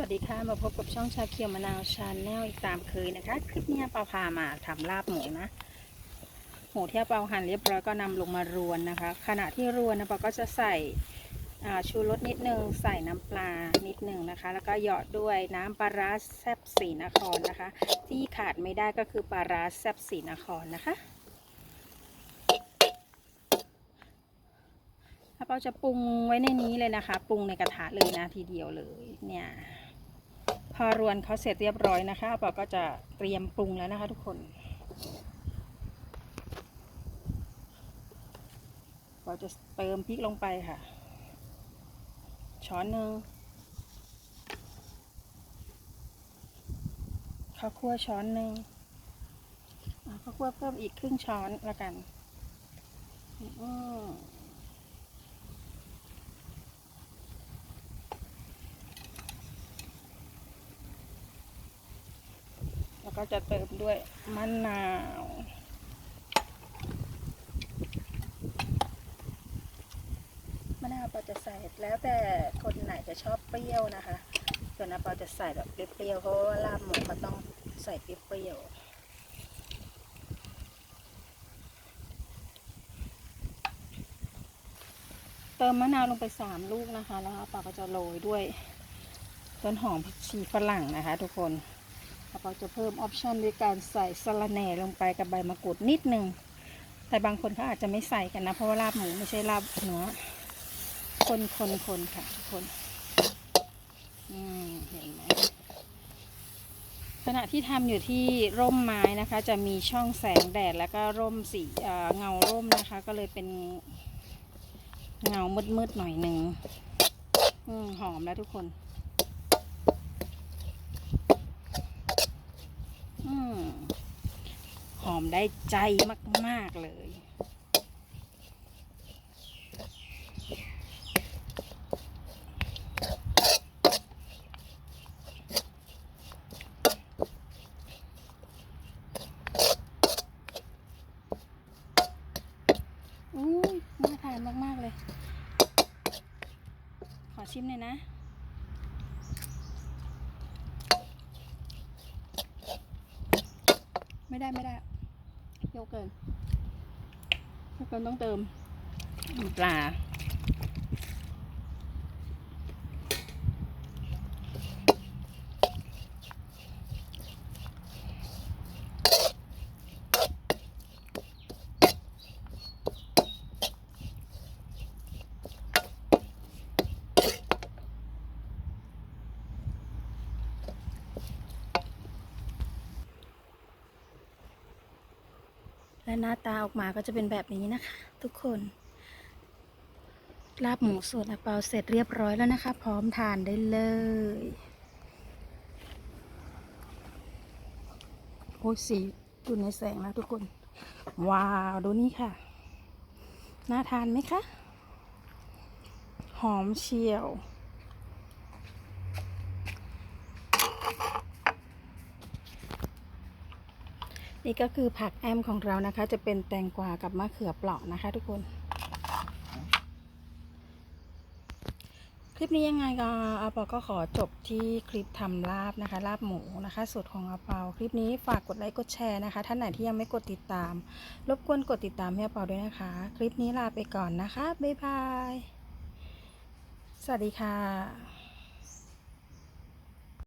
วัสดีค่ะ มาพบกับช่องชาเขียวมะนาวชาแนลอีกตามเคยนะคะ คลิปนี้เปาพามาทำลาบหมูนะ หมูที่เปาหั่นเรียบร้อยก็นำลงมารวนนะคะ ขณะที่รวนนะเปาก็จะใส่ชูรสนิดนึง ใส่น้ำปลานิดนึงนะคะ แล้วก็หยอดด้วยน้ำปลาร้าแซบสีนครนะคะ ที่ขาดไม่ได้ก็คือปลาร้าแซบสีนครนะคะแล้วเปาจะปรุงไว้ในนี้เลยนะคะ ปรุงในกระทะเลยนะทีเดียวเลยเนี่ย อรวนเขาเสร็จเรียบร้อยนะคะปอก็จะเตรียมปรุงแล้วนะคะทุกคนปอจะเติมพริกลงไปค่ะ ช้อนหนึ่งข้าวคั่วช้อนหนึ่งข้าวคั่วเพิ่มอีกครึ่งช้อนละกัน อืม แล้ว ก็จะเติมด้วยมะนาว มะนาวเราจะใส่แล้วแต่คนไหนจะชอบเปรี้ยวนะคะ ส่วนน้าเปาจะใส่แบบเปรี้ยวๆเพราะว่าลาบหมูเขาต้องใส่เปรี้ยวเติมมะนาวลงไปสามลูกนะคะ แล้วปาก็จะโรยด้วยต้นหอมผักชีฝรั่งนะคะ ทุกคน เราจะเพิ่มออปชันด้วยการใส่สะระแหน่ลงไปกับใบมะกรูดนิดนึง แต่บางคนเขาอาจจะไม่ใส่กันนะ เพราะว่าลาบหมูไม่ใช่ลาบเนื้อคนคนคนค่ะทุกคนอืมเห็นไหมขณะที่ทำอยู่ที่ร่มไม้นะคะ จะมีช่องแสงแดดแล้วก็ร่มสีเเงาร่มนะคะ ก็เลยเป็นเงามืดๆหน่อยหนึ่งอหอมแล้วทุกคน อืมหอ มได้ใจมาก ๆ เลยอุ้ยน่าทานมาก ๆ เลย ขอชิมหน่อยนะไม่ได้ ไม่ได้ เยอะเกินเยอะเกินต้องเติมปลา และหน้าตาออกมาก็จะเป็นแบบนี้นะคะ ทุกคนลาบหมูสดอาเปาเสร็จเรียบร้อยแล้วนะคะ พร้อมทานได้เลยโอ้ยสีอยู่ในแสงแล้วทุกคน ว้าวดูนี่ค่ะ น่าทานไหมคะ หอมเชียว นี่ก็คือผักแอมของเรานะคะ จะเป็นแตงกวากับมะเขือเปราะนะคะ ทุกคน คลิปนี้ยังไงก็อาปาก็ขอจบที่คลิปทำลาบนะคะ ลาบหมูนะคะสูตรของอาเปาคลิปนี้ฝากกดไลค์กดแชร์นะคะ ท่านไหนที่ยังไม่กดติดตาม รบกวนกดติดตามให้อาเปาด้วยนะคะ คลิปนี้ลาไปก่อนนะคะบ๊ายบายสวัสดีค่ะ